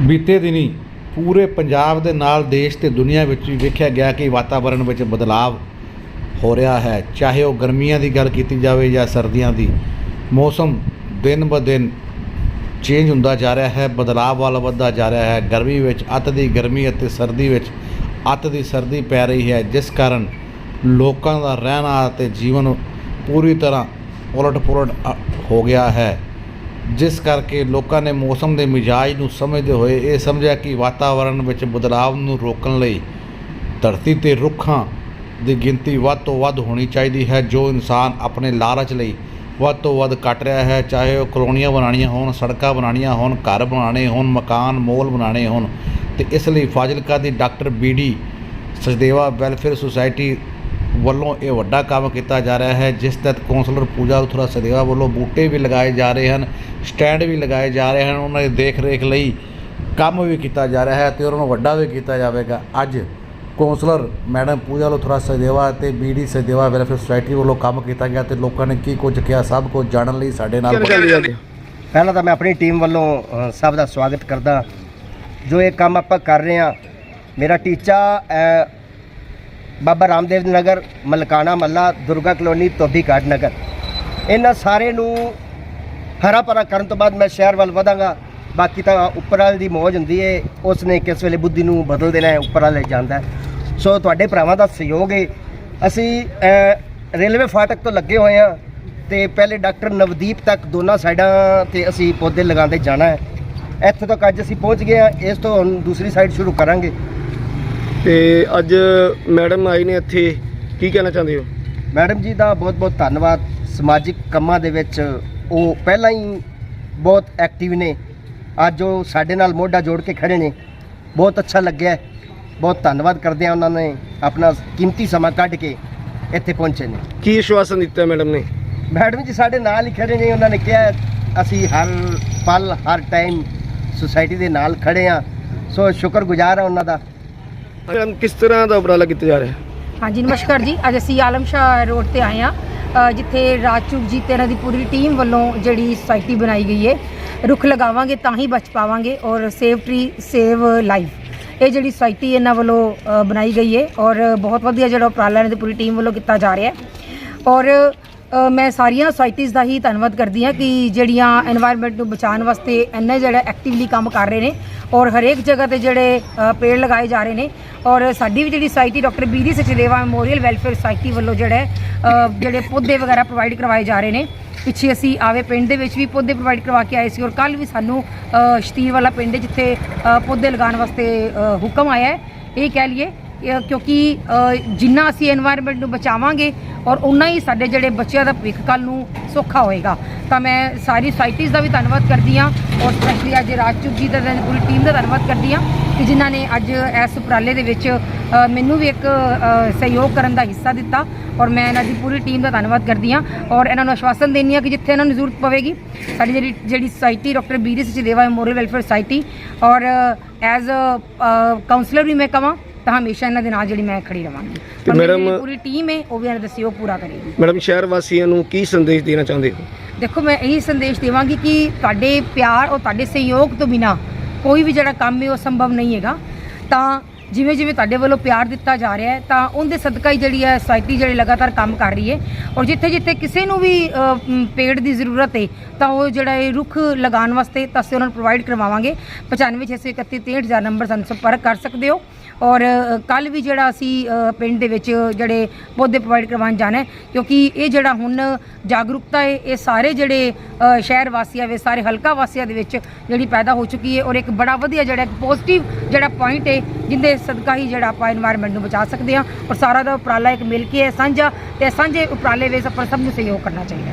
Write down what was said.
ਬੀਤੇ ਦਿਨੀ ਪੂਰੇ ਪੰਜਾਬ ਦੇ ਨਾਲ ਦੇਸ਼ ਤੇ ਦੁਨੀਆ ਵਿੱਚ ਵੀ ਵੇਖਿਆ ਗਿਆ ਕਿ ਵਾਤਾਵਰਣ ਵਿੱਚ ਬਦਲਾਅ ਹੋ ਰਿਹਾ ਹੈ। ਚਾਹੇ ਉਹ ਗਰਮੀਆਂ ਦੀ ਗੱਲ ਕੀਤੀ ਜਾਵੇ ਜਾਂ ਸਰਦੀਆਂ ਦੀ, ਮੌਸਮ ਦਿਨ ਬ ਦਿਨ ਚੇਂਜ ਹੁੰਦਾ ਜਾ ਰਿਹਾ ਹੈ ਬਦਲਾਅ ਵੱਲ ਵੱਧਦਾ ਜਾ ਰਿਹਾ ਹੈ। ਗਰਮੀ ਵਿੱਚ ਅੱਤ ਦੀ ਗਰਮੀ ਅਤੇ ਸਰਦੀ ਵਿੱਚ ਅੱਤ ਦੀ ਸਰਦੀ ਪੈ ਰਹੀ ਹੈ, ਜਿਸ ਕਾਰਨ ਲੋਕਾਂ ਦਾ ਰਹਿਣਾ ਅਤੇ ਜੀਵਨ ਪੂਰੀ ਤਰ੍ਹਾਂ ਉਲਟ ਪੁਲਟ ਹੋ ਗਿਆ ਹੈ। ਜਿਸ ਕਰਕੇ ਲੋਕਾਂ ਨੇ ਮੌਸਮ ਦੇ ਮਿਜਾਜ ਨੂੰ ਸਮਝਦੇ ਹੋਏ ਇਹ ਸਮਝਿਆ ਕਿ ਵਾਤਾਵਰਣ ਵਿੱਚ ਬਦਲਾਵ ਨੂੰ ਰੋਕਣ ਲਈ ਧਰਤੀ ਤੇ ਰੁੱਖਾਂ ਦੀ ਗਿਣਤੀ ਵੱਧ ਤੋਂ ਵੱਧ ਹੋਣੀ ਚਾਹੀਦੀ ਹੈ, ਜੋ ਇਨਸਾਨ ਆਪਣੇ ਲਾਲਚ ਲਈ ਵੱਧ ਤੋਂ ਵੱਧ ਕੱਟ ਰਿਹਾ ਹੈ, ਚਾਹੇ ਉਹ ਕਲੋਨੀਆਂ ਬਣਾਉਣੀਆਂ ਹੋਣ, ਸੜਕਾਂ ਬਣਾਉਣੀਆਂ ਹੋਣ, ਘਰ ਬਣਾਉਣੇ ਹੋਣ, ਮਕਾਨ, ਮੋਲ ਬਣਾਉਣੇ ਹੋਣ। ਤੇ ਇਸ ਲਈ ਫਾਜ਼ਿਲਕਾ ਦੀ doctor BD Sachdeva welfare society ਵੱਲੋਂ ਇਹ ਵੱਡਾ ਕੰਮ ਕੀਤਾ ਜਾ ਰਿਹਾ ਹੈ ਜਿਸ ਤਹਿਤ ਕੌਂਸਲਰ ਪੂਜਾ ਉਥਰਾ ਸਦੇਵਾ ਵੱਲੋਂ ਬੂਟੇ ਵੀ ਲਗਾਏ ਜਾ ਰਹੇ ਹਨ ਸਟੈਂਡ ਵੀ ਲਗਾਏ ਜਾ ਰਹੇ ਹਨ ਉਹਨਾਂ ਦੀ ਦੇਖ ਰੇਖ ਲਈ ਕੰਮ ਵੀ ਕੀਤਾ ਜਾ ਰਿਹਾ ਹੈ ਤੇ ਉਹਨਾਂ ਨੂੰ ਵੱਡਾ ਵੀ ਕੀਤਾ ਜਾਵੇਗਾ। ਅੱਜ ਕੌਂਸਲਰ ਮੈਡਮ ਪੂਜਾ ਲੁਥਰਾ ਸਦੇਵਾ ਤੇ ਬੀਡੀ ਸਦੇਵਾ ਵੈਲਫੇਅਰ ਸੁਸਾਇਟੀ ਵੱਲੋਂ ਕੰਮ ਕੀਤਾ ਗਿਆ ਤੇ ਲੋਕਾਂ ਨੇ ਕੀ ਕੁਝ ਕਿਹਾ ਸਭ ਕੁਝ ਜਾਣਨ ਲਈ ਸਾਡੇ ਨਾਲ ਪਹਿਲਾਂ ਤਾਂ ਮੈਂ ਆਪਣੀ ਟੀਮ ਵੱਲੋਂ ਸਭ ਦਾ ਸਵਾਗਤ ਕਰਦਾ। ਜੋ ਇਹ ਕੰਮ ਆਪਾਂ ਕਰ ਰਹੇ ਹਾਂ ਮੇਰਾ ਟੀਚਾ ਬਾਬਾ ਰਾਮਦੇਵ ਨਗਰ, ਮਲਕਾਣਾ ਮੱਲਾ, ਦੁਰਗਾ ਕਲੋਨੀ, ਧੋਬੀ ਘਾਟ ਨਗਰ। ਇਹਨਾਂ ਸਾਰੇ ਨੂੰ ਹਰਾ ਭਰਾ ਕਰਨ ਤੋਂ ਬਾਅਦ ਮੈਂ ਸ਼ਹਿਰ ਵੱਲ ਵਧਾਂਗਾ। ਬਾਕੀ ਤਾਂ ਉੱਪਰ ਵਾਲੇ ਦੀ ਮੌਜ ਹੁੰਦੀ ਏ, ਉਸ ਨੇ ਕਿਸ ਵੇਲੇ ਬੁੱਧੀ ਨੂੰ ਬਦਲ ਦੇਣਾ ਹੈ, ਉੱਪਰ ਵਾਲੇ ਜਾਂਦਾ ਸੋ ਤੁਹਾਡੇ ਭਰਾਵਾਂ ਦਾ ਸਹਿਯੋਗ ਏ। ਅਸੀਂ ਰੇਲਵੇ ਫਾਟਕ ਤੋਂ ਲੱਗੇ ਹੋਏ ਹਾਂ ਤੇ ਪਹਿਲੇ ਡਾਕਟਰ ਨਵਦੀਪ ਤੱਕ ਦੋਨਾਂ ਸਾਈਡਾਂ ਤੇ ਅਸੀਂ ਪੌਦੇ ਲਗਾਉਂਦੇ ਜਾਣਾ ਹੈ। ਇੱਥੇ ਤੱਕ ਅੱਜ ਅਸੀਂ ਪਹੁੰਚ ਗਏ ਹਾਂ, ਇਸ ਤੋਂ ਹੁਣ ਦੂਸਰੀ ਸਾਈਡ ਸ਼ੁਰੂ ਕਰਾਂਗੇ। ਤੇ ਅੱਜ ਮੈਡਮ ਆਈ ਨੇ ਇੱਥੇ ਕੀ ਕਹਿਣਾ ਚਾਹੁੰਦੇ ਹੋ? ਮੈਡਮ ਜੀ ਦਾ ਬਹੁਤ ਬਹੁਤ ਧੰਨਵਾਦ। ਸਮਾਜਿਕ ਕੰਮਾਂ ਦੇ ਵਿੱਚ ਉਹ ਪਹਿਲਾਂ ਹੀ ਬਹੁਤ ਐਕਟਿਵ ਨੇ। ਅੱਜ ਉਹ ਸਾਡੇ ਨਾਲ ਮੋਢਾ ਜੋੜ ਕੇ ਖੜੇ ਨੇ। ਬਹੁਤ ਅੱਛਾ ਲੱਗਿਆ। ਬਹੁਤ ਧੰਨਵਾਦ ਕਰਦੇ ਆ ਉਹਨਾਂ ਨੇ ਆਪਣਾ ਕੀਮਤੀ ਸਮਾਂ ਕੱਢ ਕੇ ਇੱਥੇ ਪਹੁੰਚੇ ਨੇ। ਕੀ ਆਸ਼ਵਾਸਨ ਦਿੱਤਾ ਮੈਡਮ ਨੇ? ਮੈਡਮ ਜੀ ਸਾਡੇ ਨਾਲ ਹੀ ਖੜੇ ਨੇ। ਉਹਨਾਂ ਨੇ ਕਿਹਾ ਅਸੀਂ ਹਰ ਪਲ ਹਰ ਟਾਈਮ ਸੁਸਾਇਟੀ ਦੇ ਨਾਲ ਖੜੇ ਆ ਸੋ ਸ਼ੁਕਰਗੁਜ਼ਾਰ ਆ ਉਹਨਾਂ ਦਾ। ਮੈਡਮ ਕਿਸ ਤਰ੍ਹਾਂ ਦਾ ਉਪਰਾਲਾ ਕੀਤਾ ਜਾ ਰਿਹਾ? ਹੈ ਹਾਂਜੀ ਨਮਸਕਾਰ ਜੀ। ਅੱਜ ਅਸੀਂ ਆਲਮ ਸ਼ਾਹ ਰੋਡ ਤੇ ਆਏ ਆ ਜਿੱਥੇ ਰਾਜਚੂਕ ਜੀ ਤੇ ਇਹਨਾਂ ਦੀ ਪੂਰੀ ਟੀਮ ਵੱਲੋਂ ਜਿਹੜੀ ਸੁਸਾਇਟੀ ਬਣਾਈ ਗਈ ਹੈ ਰੁੱਖ ਲਗਾਵਾਂਗੇ ਤਾਂ ਹੀ ਬਚ ਪਾਵਾਂਗੇ ਔਰ ਸੇਵ ਟਰੀ ਸੇਵ ਲਾਈਫ ਇਹ ਜਿਹੜੀ ਸੁਸਾਇਟੀ ਇਹਨਾਂ ਵੱਲੋਂ ਅ, ਬਣਾਈ ਗਈ ਹੈ ਔਰ ਬਹੁਤ ਵਧੀਆ ਜਿਹੜਾ ਉਪਰਾਲਾ ਇਹਨਾਂ ਦੀ ਪੂਰੀ ਟੀਮ ਵੱਲੋਂ ਕੀਤਾ ਜਾ ਰਿਹਾ ਹੈ ਔਰ ਮੈਂ ਸਾਰੀਆਂ ਸੋਸਾਇਟੀਜ਼ ਦਾ ਹੀ ਧੰਨਵਾਦ ਕਰਦੀ ਹਾਂ ਕਿ ਜਿਹੜੀਆਂ এনवायरमेंट ਨੂੰ ਬਚਾਉਣ ਵਾਸਤੇ ਇੰਨਾ ਜਿਹੜਾ ਐਕਟਿਵਲੀ ਕੰਮ ਕਰ ਰਹੇ ਨੇ ਔਰ ਹਰੇਕ ਜਗ੍ਹਾ ਤੇ ਜਿਹੜੇ ਪੇੜ ਲਗਾਏ ਜਾ ਰਹੇ ਨੇ ਔਰ ਸਾਡੀ ਵੀ ਜਿਹੜੀ society doctor B D Sachdeva memorial welfare society ਵੱਲੋਂ ਜਿਹੜਾ ਜਿਹੜੇ ਪੌਦੇ ਵਗੈਰਾ ਪ੍ਰੋਵਾਈਡ ਕਰਵਾਏ ਜਾ ਰਹੇ ਨੇ। ਪਿੱਛੇ ਅਸੀਂ ਆਵੇ ਪਿੰਡ ਦੇ ਵਿੱਚ ਵੀ ਪੌਦੇ ਪ੍ਰੋਵਾਈਡ ਕਰਵਾ ਕੇ ਆਏ ਸੀ ਔਰ ਕੱਲ ਵੀ ਸਾਨੂੰ ਸ਼ਤੀਰ ਵਾਲਾ ਪਿੰਡ ਜਿੱਥੇ ਪੌਦੇ ਲਗਾਉਣ ਵਾਸਤੇ ਹੁਕਮ ਆਇਆ ਹੈ, ਇਹ ਕਹਿ ਲਈਏ ਕਿਉਂਕਿ ਜਿੰਨਾ ਅਸੀਂ এনवायरमेंट ਨੂੰ ਬਚਾਵਾਂਗੇ ਔਰ ਉਨਾ ਹੀ ਸਾਡੇ ਜਿਹੜੇ ਬੱਚਿਆਂ ਦਾ ਭਵਿੱਖ ਕੱਲ ਨੂੰ ਸੌਖਾ ਹੋਏਗਾ। ਤਾਂ ਮੈਂ ਸਾਰੀ ਸੋਸਾਇਟੀਜ਼ ਦਾ ਵੀ ਧੰਨਵਾਦ ਕਰਦੀ ਹਾਂ ਔਰ ਸਪੈਸ਼ਲੀ ਅੱਜ ਰਾਜਚੂਪ ਜੀ ਦਾ ਤੇ ਪੂਰੀ ਟੀਮ ਦਾ ਧੰਨਵਾਦ ਕਰਦੀ ਹਾਂ ਕਿ ਜਿਨ੍ਹਾਂ ਨੇ ਅੱਜ ਇਸ ਉਪਰਾਲੇ ਦੇ ਵਿੱਚ ਮੈਨੂੰ ਵੀ ਇੱਕ ਸਹਿਯੋਗ ਕਰਨ ਦਾ ਹਿੱਸਾ ਦਿੱਤਾ ਔਰ ਮੈਂ ਇਹਨਾਂ ਦੀ ਪੂਰੀ ਟੀਮ ਦਾ ਧੰਨਵਾਦ ਕਰਦੀ ਹਾਂ ਔਰ ਇਹਨਾਂ ਨੂੰ ਆਸ਼ਵਾਸਨ ਦਿੰਦੀ ਹਾਂ ਕਿ ਜਿੱਥੇ ਇਹਨਾਂ ਨੂੰ ਜ਼ਰੂਰਤ ਪਵੇਗੀ, ਸਾਡੀ ਜਿਹੜੀ ਜਿਹੜੀ society doctor ਬੀਰੀ Sachdeva memorial welfare society ਔਰ ਐਜ਼ ਅ ਕਾਉਂਸਲਰ ਵੀ ਮੈਂ ਕਹਾਂ ਤਾਂ ਹਮੇਸ਼ਾ ਇਹਨਾਂ ਦੇ ਨਾਲ ਜਿਹੜੀ ਮੈਂ ਖੜੀ ਰਵਾਂਗੀ। ਤੇ ਔਰ ਮੇਰੀ ਮੈਡਮ- ਪੂਰੀ ਟੀਮ ਹੈ ਉਹ ਵੀ ਇਹਨਾਂ ਦਾ ਸਹਿਯੋਗ ਪੂਰਾ ਕਰੇਗੀ। ਮੈਡਮ ਸ਼ਹਿਰ ਵਾਸੀਆਂ ਨੂੰ ਕੀ ਸੰਦੇਸ਼ ਦੇਣਾ ਚਾਹੁੰਦੇ ਹੋ? ਦੇਖੋ ਮੈਂ ਇਹੀ ਸੰਦੇਸ਼ ਦੇਵਾਂਗੀ ਕਿ ਤੁਹਾਡੇ ਪਿਆਰ ਔਰ ਤੁਹਾਡੇ ਸਹਿਯੋਗ ਤੋਂ ਬਿਨਾ ਕੋਈ ਵੀ ਜਿਹੜਾ ਕੰਮ ਹੈ ਉਹ ਸੰਭਵ ਨਹੀਂ ਹੈਗਾ। ਤਾਂ ਜਿਵੇਂ ਜਿਵੇਂ ਤੁਹਾਡੇ ਵੱਲੋਂ ਪਿਆਰ ਦਿੱਤਾ ਜਾ ਰਿਹਾ ਹੈ ਤਾਂ ਉਹਦੇ ਸਦਕਾ ਹੀ ਜਿਹੜੀ ਹੈ ਸੁਸਾਇਟੀ ਜਿਹੜੀ ਲਗਾਤਾਰ ਕੰਮ ਕਰ ਰਹੀ ਹੈ। ਔਰ ਜਿੱਥੇ ਜਿੱਥੇ ਕਿਸੇ ਨੂੰ ਵੀ ਅ, ਮ, ਪੇੜ ਦੀ ਜ਼ਰੂਰਤ ਹੈ ਤਾਂ ਉਹ ਜਿਹੜਾ ਇਹ ਰੁੱਖ ਲਗਾਉਣ ਵਾਸਤੇ ਤਾਂ ਅਸੀਂ ਉਹਨਾਂ ਨੂੰ ਪ੍ਰੋਵਾਈਡ ਕਰਵਾਵਾਂਗੇ। 9561363000 ਨੰਬਰ ਸਾਨੂੰ ਸੰਪਰਕ ਕਰ ਸਕਦੇ ਹੋ। ਔਰ ਕੱਲ ਵੀ ਜਿਹੜਾ ਅਸੀਂ ਪਿੰਡ ਦੇ ਵਿੱਚ ਜਿਹੜੇ ਪੌਦੇ ਪ੍ਰੋਵਾਈਡ ਕਰਵਾਉਣ ਜਾਣਾ ਕਿਉਂਕਿ ਇਹ ਜਿਹੜਾ ਹੁਣ ਜਾਗਰੂਕਤਾ ਹੈ, ਇਹ ਸਾਰੇ ਜਿਹੜੇ ਸ਼ਹਿਰ ਵਾਸੀਆਂ ਵਿੱਚ, ਸਾਰੇ ਹਲਕਾ ਵਾਸੀਆਂ ਦੇ ਵਿੱਚ ਜਿਹੜੀ ਪੈਦਾ ਹੋ ਚੁੱਕੀ ਹੈ ਔਰ ਇੱਕ ਬੜਾ ਵਧੀਆ ਜਿਹੜਾ ਇੱਕ ਪੋਜ਼ਿਟਿਵ ਜਿਹੜਾ ਪੁਆਇੰਟ ਹੈ, ਜਿੰਦੇ ਸਦਕਾ ਹੀ ਜਿਹੜਾ ਆਪਾਂ এনवायरमेंट ਨੂੰ ਬਚਾ ਸਕਦੇ ਹਾਂ ਔਰ ਸਾਰਾ ਦਾ ਉਪਰਾਲਾ ਇੱਕ ਮਿਲ ਕੇ ਹੈ ਸਾਂਝਾ, ਤੇ ਸਾਂਝੇ ਉਪਰਾਲੇ ਵਿੱਚ ਆਪਾਂ ਸਭ ਨੂੰ ਸਹਿਯੋਗ ਕਰਨਾ ਚਾਹੀਦਾ